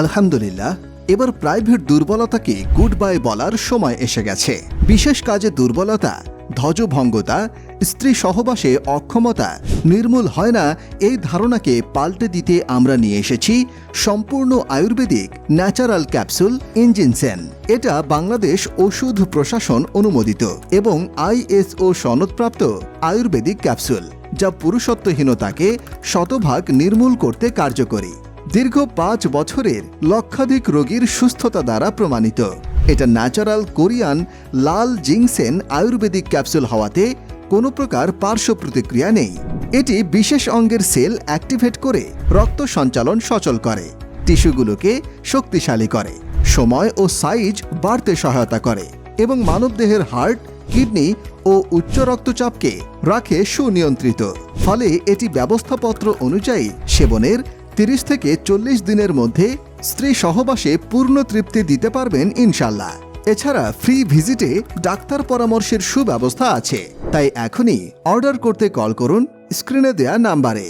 আলহামদুলিল্লাহ, এবার private দুর্বলতাকে good bye বলার সময় এসে গেছে। বিশেষ কাজে দুর্বলতা, ধ্বজভঙ্গতা, স্ত্রী সহবাসে অক্ষমতা নির্মূল হয় না, এই ধারণাকে পাল্টে দিতে আমরা নিয়ে এসেছি সম্পূর্ণ আয়ুর্বেদিক ন্যাচারাল ক্যাপসুল ইঞ্জিনসেন এটা বাংলাদেশ ওষুধ প্রশাসন অনুমোদিত এবং আইএসও সনদপ্রাপ্ত আয়ুর্বেদিক ক্যাপসুল, যা পুরুষত্বহীনতাকে শতভাগ নির্মূল করতে কার্যকরী। দীর্ঘ পাঁচ বছরের লক্ষাধিক রোগীর সুস্থতা দ্বারা প্রমাণিত। এটা ন্যাচারাল কোরিয়ান লাল জিংসেন আয়ুর্বেদিক ক্যাপসুল হওয়াতে কোনো প্রকার পার্শ্ব প্রতিক্রিয়া নেই। এটি বিশেষ অঙ্গের সেল অ্যাক্টিভেট করে রক্ত সঞ্চালন সচল করে, টিস্যুগুলোকে শক্তিশালী করে, সময় ও সাইজ বাড়তে সহায়তা করে এবং মানবদেহের হার্ট, কিডনি ও উচ্চ রক্তচাপকে রাখে সুনিয়ন্ত্রিত। ফলে এটি ব্যবস্থাপত্র অনুযায়ী সেবনের তিরিশ থেকে চল্লিশ দিনের মধ্যে স্ত্রী সহবাসে পূর্ণ তৃপ্তি দিতে পারবেন ইনশাল্লাহ। এছাড়া ফ্রি ভিজিটে ডাক্তার পরামর্শের সুব্যবস্থা আছে। তাই এখনই অর্ডার করতে কল করুন স্ক্রিনে দেয়া নাম্বারে